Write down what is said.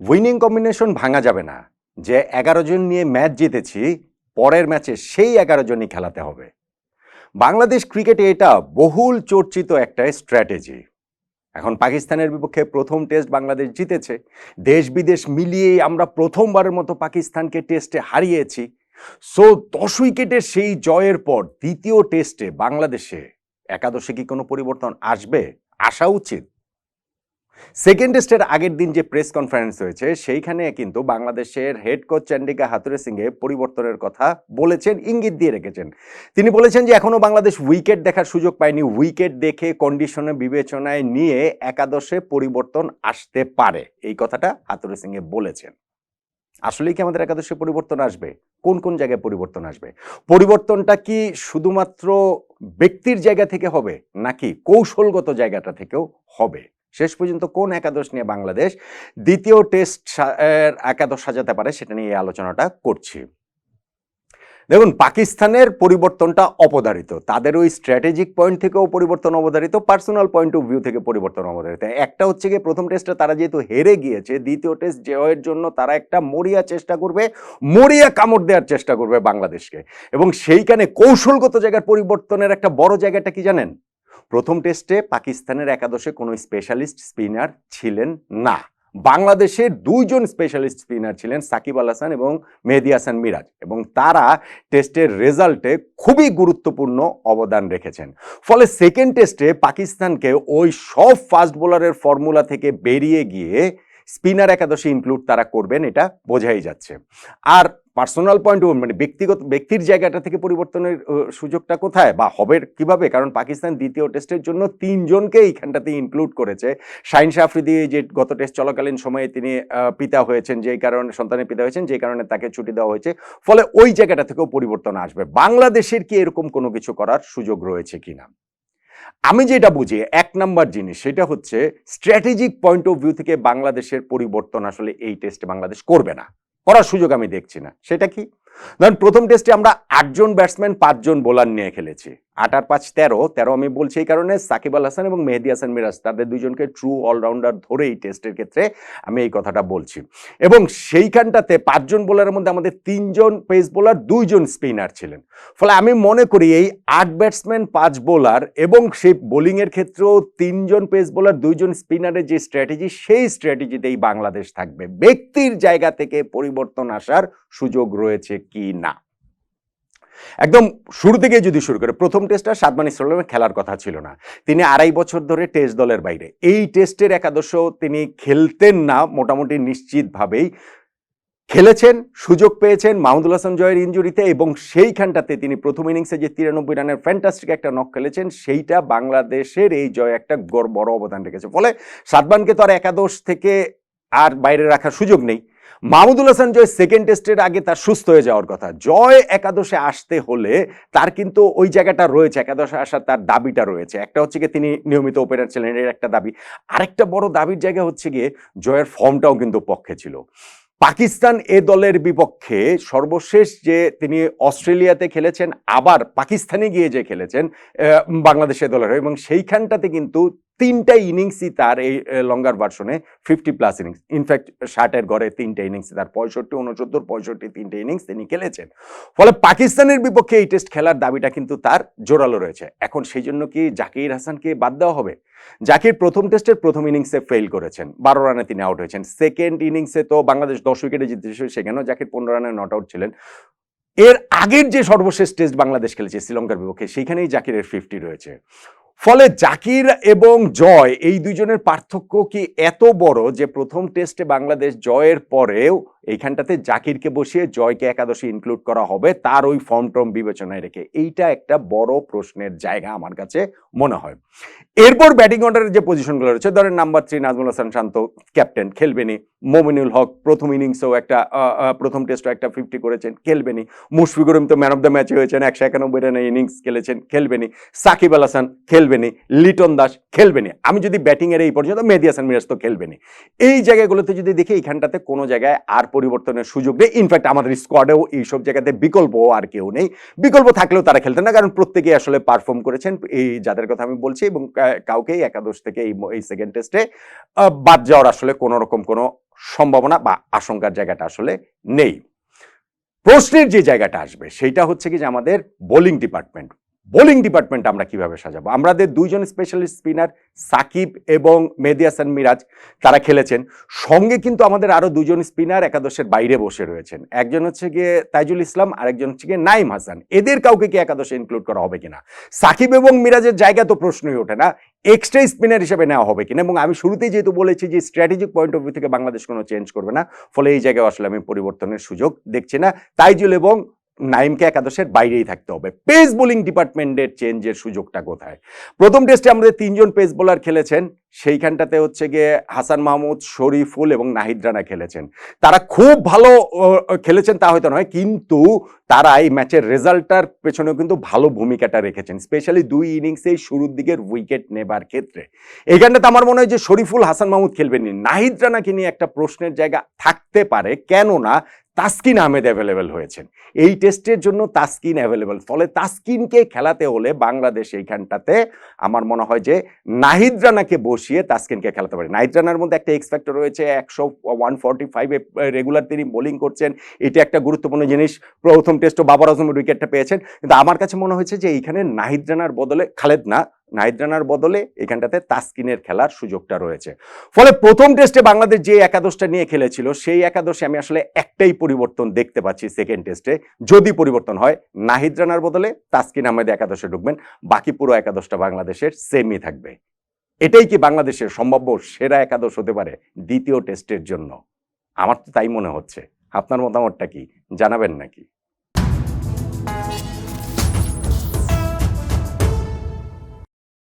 Winning combination ভাঙা যাবে না। যে এগারো জন নিয়ে ম্যাচ জিতেছি, পরের ম্যাচে সেই এগারো জনই খেলাতে হবে। বাংলাদেশ ক্রিকেটে এটা বহুল চর্চিত একটা স্ট্র্যাটেজি এখন পাকিস্তানের বিপক্ষে প্রথম টেস্ট বাংলাদেশ জিতেছে। দেশ বিদেশ মিলিয়ে আমরা প্রথমবারের মতো পাকিস্তানকে টেস্টে হারিয়েছি। সো দশ উইকেটের সেই জয়ের পর দ্বিতীয় টেস্টে বাংলাদেশে একাদশে কি কোনো পরিবর্তন আসবে? আসা উচিত। সেকেন্ড টেস্টের আগের দিন যে প্রেস কনফারেন্স হয়েছে, সেইখানে কিন্তু বাংলাদেশের হেড কোচ চন্ডিকা হাতুরে সিংহে পরিবর্তনের কথা বলেছেন, ইঙ্গিত দিয়ে রেখেছেন। তিনি বলেছেন যে, এখনও বাংলাদেশ উইকেট দেখার সুযোগ পায়নি। উইকেট দেখে কন্ডিশনে বিবেচনায় নিয়ে একাদশে পরিবর্তন আসতে পারে। এই কথাটা হাতুরে সিংহে বলেছেন। আসলেই কি আমাদের একাদশে পরিবর্তন আসবে? কোন কোন জায়গায় পরিবর্তন আসবে? পরিবর্তনটা কি শুধুমাত্র ব্যক্তির জায়গা থেকে হবে, নাকি কৌশলগত জায়গাটা থেকেও হবে? শেষ পর্যন্ত কোন একাদশ নিয়ে বাংলাদেশ দ্বিতীয় টেস্ট একাদশ সাজাতে পারে সেটা নিয়ে এই আলোচনাটা করছি। দেখুন, পাকিস্তানের পরিবর্তনটা অবধারিত তাদের ওই স্ট্র্যাটেজিক পয়েন্ট থেকেও পরিবর্তন অবধারিত পার্সোনাল পয়েন্ট অফ ভিউ থেকে পরিবর্তন অবধারিত। একটা হচ্ছে গিয়ে প্রথম টেস্টে তারা যেহেতু হেরে গিয়েছে, দ্বিতীয় টেস্ট জয়ের জন্য তারা একটা মরিয়া চেষ্টা করবে, মরিয়া কামড় দেওয়ার চেষ্টা করবে বাংলাদেশকে। এবং সেইখানে কৌশলগত জায়গার পরিবর্তনের একটা বড় জায়গাটা কি জানেন? প্রথম টেস্টে পাকিস্তানের একাদশে কোনো স্পেশালিস্ট স্পিনার ছিলেন না। বাংলাদেশের দুইজন স্পেশালিস্ট স্পিনার ছিলেন সাকিব আল হাসান এবং মেহেদি হাসান মিরাজ এবং তারা টেস্টের রেজাল্টে খুবই গুরুত্বপূর্ণ অবদান রেখেছেন। ফলে সেকেন্ড টেস্টে পাকিস্তানকে ওই সব ফাস্ট বোলারের ফর্মুলা থেকে বেরিয়ে গিয়ে স্পিনার একাদশে ইনক্লুড তারা করবেন, এটা বোঝাই যাচ্ছে। আর পার্সোনাল পয়েন্ট মানে ব্যক্তিগত, ব্যক্তির জায়গাটা থেকে পরিবর্তনের সুযোগটা কোথায় বা হবে কীভাবে? কারণ পাকিস্তান দ্বিতীয় টেস্টের জন্য তিনজনকে এইখানটাতে ইনক্লুড করেছে। শাহিন শাহ আফ্রিদি যে গত টেস্ট চলাকালীন সময়ে তিনি পিতা হয়েছেন, যেই কারণে, সন্তানের পিতা হয়েছেন, যেই কারণে তাকে ছুটি দেওয়া হয়েছে। ফলে ওই জায়গাটা থেকেও পরিবর্তন আসবে। বাংলাদেশের কি এরকম কোনো কিছু করার সুযোগ রয়েছে কিনা? আমি যেটা বুঝি, এক নাম্বার জিনিস সেটা হচ্ছে স্ট্র্যাটেজিক পয়েন্ট অফ ভিউ থেকে বাংলাদেশের পরিবর্তন আসলে এই টেস্টে বাংলাদেশ করবে না। করার সুযোগ আমি দেখছি না। সেটা কি? ধরেন, প্রথম টেস্টে আমরা আটজন ব্যাটসম্যান পাঁচজন বোলার নিয়ে খেলেছি। আট আর পাঁচ তেরো তেরো আমি বলছি এই কারণে সাকিব আল হাসান এবং মেহেদি হাসান মিরাজ, তাদের দুজনকে ট্রু অলরাউন্ডার ধরে এই টেস্টের ক্ষেত্রে আমি এই কথাটা বলছি। এবং সেইখানটাতে পাঁচজন বোলারের মধ্যে আমাদের তিনজন পেস বোলার দুইজন স্পিনার ছিলেন। ফলে আমি মনে করি এই আট ব্যাটসম্যান পাঁচ বোলার এবং সেই বোলিংয়ের ক্ষেত্রেও তিনজন পেস বোলার দুইজন স্পিনারের যে স্ট্র্যাটেজি সেই স্ট্র্যাটেজিতেই বাংলাদেশ থাকবে। ব্যক্তির জায়গা থেকে পরিবর্তন আসার সুযোগ রয়েছে কি না? একদম শুরু থেকে যদি শুরু করে, প্রথম টেস্টটা সাদমান ইসলামের খেলার কথা ছিল না। তিনি আড়াই বছর ধরে টেস্ট দলের বাইরে। এই টেস্টের একাদশ তিনি খেলতেন না, মোটামুটি নিশ্চিতভাবেই। খেলেছেন, সুযোগ পেয়েছেন মাহমুদুল হাসান জয়ের ইঞ্জুরিতে এবং সেইখানটাতে তিনি প্রথম ইনিংসে যে তিরানব্বই রানের ফ্যান্টাস্টিক একটা নক খেলেছেন, সেইটা বাংলাদেশের এই জয় একটা বড় অবদান রেখেছে। ফলে সাদমানকে তো আর একাদশ থেকে আর বাইরে রাখার সুযোগ নেই। মাহমুদুল হাসান জয় সেকেন্ড টেস্টের আগে তার সুস্থ হয়ে যাওয়ার কথা। জয় একাদশে আসতে হলে তার কিন্তু ওই জায়গাটা রয়েছে, একাদশে আসার তার দাবিটা রয়েছে। একটা হচ্ছে গিয়ে তিনি নিয়মিত ওপেনার ছিলেন, এর একটা দাবি। আরেকটা বড় দাবির জায়গা হচ্ছে গিয়ে জয়ের ফর্মটাও কিন্তু পক্ষে ছিল। পাকিস্তান এ দলের বিপক্ষে সর্বশেষ যে তিনি অস্ট্রেলিয়াতে খেলেছেন, আবার পাকিস্তানে গিয়ে যে খেলেছেন বাংলাদেশের দলের। এবং সেইখানটাতে কিন্তু তিনটা ইনিংসই তার এই লঙ্গার ভার্সনে ফিফটি প্লাস ইনিংস ইনফ্যাক্ট ষাটের ঘরে তিনটা ইনিংস তার, পঁয়ষট্টি উনসত্তর পঁয়ষট্টি তিনটে ইনিংস তিনি খেলেছেন। ফলে পাকিস্তানের বিপক্ষে এই টেস্ট খেলার দাবিটা কিন্তু তার জোরালো রয়েছে। এখন সেই জন্য কি জাকির হাসানকে বাদ দেওয়া হবে? জাকির প্রথম টেস্টের প্রথম ইনিংসে ফেল করেছেন। বারো রানে তিনি আউট হয়েছেন। সেকেন্ড ইনিংসে তো বাংলাদেশ দশ উইকেটে জিতেছে সেখানেও জাকির পনেরো রানে নট আউট ছিলেন। এর আগের যে সর্বশেষ টেস্ট বাংলাদেশ খেলেছে শ্রীলঙ্কার বিপক্ষে সেইখানেই জাকিরের ফিফটি রয়েছে। ফলে জাকির এবং জয়, এই দুজনের পার্থক্য কি এত বড় যে প্রথম টেস্টে বাংলাদেশ জয়ের পরেও এইখানটাতে জাকিরকে বসিয়ে জয়কে একাদশে ইনক্লুড করা হবে, তার ওই ফর্ম টর্ম বিবেচনায় রেখে। এইটা একটা বড় প্রশ্নের জায়গা আমার কাছে মনে হয়। এরপর ব্যাটিং অর্ডারের যে পজিশনগুলো রয়েছে, ধরেন number three Najmul Hasan Shanto captain খেলবেনি। Mominul Haque প্রথম ইনিংসেও একটা প্রথম টেস্টও একটা ফিফটি করেছেন, খেলবেনি। মুশফিকুর তো ম্যান অফ দ্য ম্যাচে হয়েছেন, একশো একানব্বই রানের ইনিংস খেলেছেন, খেলবেনি। সাকিব আল হাসান খেলবেনি, লিটন দাস খেলবেনি। আমি যদি ব্যাটিংয়ের এই পর্যন্ত, মেহেদি হাসান মিরাজ তো খেলবেনি। এই জায়গাগুলোতে যদি দেখি, এইখানটাতে কোনো জায়গায় আর পরিবর্তনের সুযোগ নেই। ইনফ্যাক্ট আমাদের স্কোয়াডেও এইসব জায়গাতে বিকল্প আর কেউ নেই। বিকল্প থাকলেও তারা খেলতেন না, কারণ প্রত্যেকেই আসলে পারফর্ম করেছেন। এই যাদের কথা আমি বলছি এবং কাউকেই একাদশ থেকে এই এই সেকেন্ড টেস্টে বাদ যাওয়ার আসলে কোনো রকম কোনো সম্ভাবনা বা আশঙ্কার জায়গাটা আসলে নেই। প্রশ্নের যে জায়গাটা আসবে সেইটা হচ্ছে কি যে আমাদের বোলিং ডিপার্টমেন্ট বোলিং ডিপার্টমেন্ট আমরা কীভাবে সাজাবো? আমাদের দুইজন স্পেশালিস্ট স্পিনার সাকিব এবং মেহেদি হাসান মিরাজ, তারা খেলেছেন। সঙ্গে কিন্তু আমাদের আরও দুজন স্পিনার একাদশের বাইরে বসে রয়েছেন। একজন হচ্ছে গিয়ে তাইজুল ইসলাম, আরেকজন হচ্ছে গিয়ে নাইম হাসান। এদের কাউকে কি একাদশে ইনক্লুড করা হবে কিনা? সাকিব এবং মিরাজের জায়গা তো প্রশ্নই ওঠে না। এক্সট্রা স্পিনার হিসেবে নেওয়া হবে কিনা? এবং আমি শুরুতেই যেহেতু বলেছি যে স্ট্র্যাটেজিক পয়েন্ট অফ ভিউ থেকে বাংলাদেশ কোনো চেঞ্জ করবে না। ফলে এই জায়গায় আসলে আমি পরিবর্তনের সুযোগ দেখছি না। তাইজুল এবং নাইমকে একাদশের বাইরেই থাকতে হবে। পেস বোলিং ডিপার্টমেন্টের চেঞ্জের সুযোগটা কোথায়? প্রথম টেস্টে আমাদের তিনজন পেস বোলার খেলেছেন। সেইখানটাতে হচ্ছে গিয়ে হাসান মাহমুদ, শরীফুল এবং নাহিদ রানা খেলেছেন। তারা খুব ভালো খেলেছেন তা হয়তো নয়, কিন্তু তারা এই ম্যাচের রেজাল্টটার পেছনেও কিন্তু ভালো ভূমিকাটা রেখেছেন, স্পেশালি দুই ইনিংসেই শুরুর দিকের উইকেট নেবার ক্ষেত্রে। এইখানটাতে আমার মনে হয় যে শরীফুল, হাসান মাহমুদ খেলবেননি। নাহিদ রানাকে নিয়ে একটা প্রশ্নের জায়গা থাকতে পারে, কেননা তাসকিন আহমেদ অ্যাভেলেবেল হয়েছেন। এই টেস্টের জন্য তাসকিন অ্যাভেলেবেল ফলে তাসকিনকে খেলাতে হলে বাংলাদেশ এইখানটাতে আমার মনে হয় যে নাহিদ রানাকে বসিয়ে তাসকিনকে খেলাতে পারে। নাহিদ রানার মধ্যে একটা এক্স ফ্যাক্টর রয়েছে, একশো ওয়ান ফর্টি ফাইভে রেগুলার তিনি বোলিং করছেন। এটা একটা গুরুত্বপূর্ণ জিনিস। প্রথম টেস্টও বাবার আজম উইকেটটা পেয়েছেন। কিন্তু আমার কাছে মনে হয়েছে যে এইখানে নাহিদ রানার বদলে খালেদ না নাহিদ রানার বদলে এখানটাতে তাসকিনের খেলার সুযোগটা রয়েছে। ফলে প্রথম টেস্টে বাংলাদেশ যে একাদশটা নিয়ে খেলেছিল, সেই একাদশে আমি আসলে একটাই পরিবর্তন দেখতে পাচ্ছি সেকেন্ড টেস্টে। যদি পরিবর্তন হয় নাহিদ রানার বদলে তাসকিন আহমেদ একাদশে ঢুকবেন, বাকি পুরো একাদশটা বাংলাদেশের সেমই থাকবে। এটাই কি বাংলাদেশের সম্ভাব্য সেরা একাদশ হতে পারে দ্বিতীয় টেস্টের জন্য? আমার তো তাই মনে হচ্ছে। আপনার মতামতটা কি? জানাবেন নাকি?